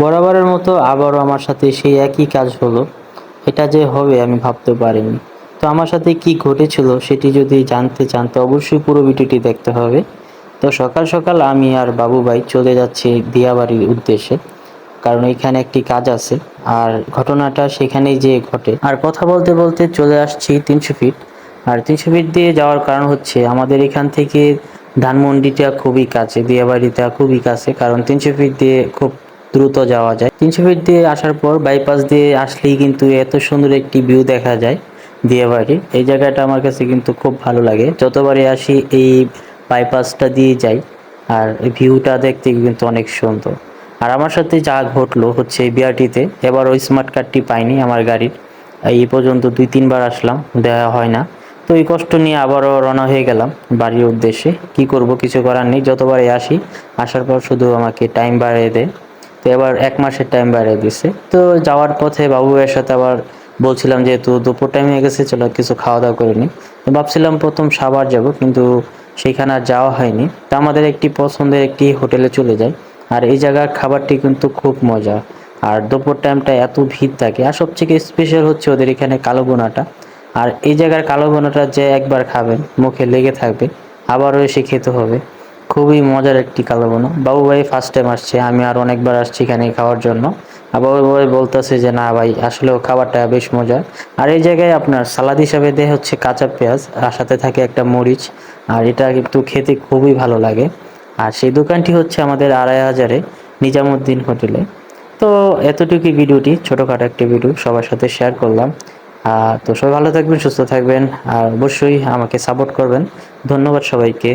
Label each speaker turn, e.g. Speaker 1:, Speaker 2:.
Speaker 1: বরাবরের মতো আবারও আমার সাথে সেই একই কাজ হলো। এটা যে হবে আমি ভাবতে পারিনি। তো আমার সাথে কি ঘটেছিল সেটি যদি জানতে চান, তো অবশ্যই পুরো ভিডিওটি দেখতে হবে। তো সকাল সকাল আমি আর বাবু ভাই চলে যাচ্ছি দিয়াবাড়ির উদ্দেশ্যে, কারণ এখানে একটি কাজ আছে। আর ঘটনাটা সেখানেই যে ঘটে। আর কথা বলতে বলতে চলে আসছি তিনশো ফিট। আর তিনশো ফিট দিয়ে যাওয়ার কারণ হচ্ছে, আমাদের এখান থেকে ধানমন্ডিটা খুবই কাছে, দিয়াবাড়িটা খুবই কাছে, কারণ তিনশো ফিট দিয়ে খুব দ্রুত যাওয়া যায়। তিনশো ফিট দিয়ে আসার পর বাইপাস দিয়ে আসলেই কিন্তু এত সুন্দর একটি ভিউ দেখা যায় দিয়ে বাড়ি এই জায়গাটা আমার কাছে কিন্তু খুব ভালো লাগে। যতবারই আসি এই বাইপাসটা দিয়ে যাই আর ভিউটা দেখতে কিন্তু অনেক সুন্দর। আর আমার সাথে যা ঘটলো হচ্ছে বিআরটিতে এবার ওই স্মার্ট কার্ডটি পাইনি আমার গাড়ির। এই পর্যন্ত দুই, তিনবার আসলাম দেওয়া হয় না। তো এই কষ্ট নিয়ে আবারও রওনা হয়ে গেলাম বাড়ির উদ্দেশ্যে। কি করব কিছু করার নেই, যতবারই আসি, আসার পর শুধু আমাকে টাইম বাড়িয়ে দেয়। তো এবার এক মাসের টাইম বাড়িয়ে দিছে তো যাওয়ার পথে বাবু ভাইয়ের সাথে আবার বলছিলাম যেহেতু দুপুর টাইম হয়ে গেছে, চলো কিছু খাওয়া দাওয়া করে তো ভাবছিলাম প্রথম সাবার যাব, কিন্তু সেখানে আর যাওয়া হয়নি। তো আমাদের একটি পছন্দের একটি হোটেলে চলে যাই। আর এই জায়গার খাবারটি কিন্তু খুব মজা। আর দুপুর টাইমটা এত ভিড় থাকে। আর সবথেকে স্পেশাল হচ্ছে ওদের এখানে কালো বোনাটা। আর এই জায়গার কালো বোনাটা যে একবার খাবেন, মুখে লেগে থাকবে, আবারও এসে খেতে হবে। খুবই মজার একটি কালো বোনা। বাবু ভাই ফার্স্ট টাইম আসছে, আমি আর অনেকবার আসছি এখানে খাওয়ার জন্য। আর বাবু ভাই বলতেছে যে, না ভাই, আসলেও খাবারটা বেশ মজার। আর এই জায়গায় আপনার সালাদ হিসাবে দেয় হচ্ছে কাঁচা পেঁয়াজ, আর সাথে থাকে একটা মরিচ। আর এটা কিন্তু খেতে খুবই ভালো লাগে। আর সেই দোকানটি হচ্ছে আমাদের আড়াই হাজারে নিজামুদ্দিন হোটেলে। তো এতটুকুই ভিডিওটি, ছোটোখাটো একটি ভিডিও, সবার সাথে শেয়ার করলাম। তো সবাই ভালো থাকবেন, সুস্থ থাকবেন। আর অবশ্যই আমাকে সাপোর্ট করবেন। ধন্যবাদ সবাইকে।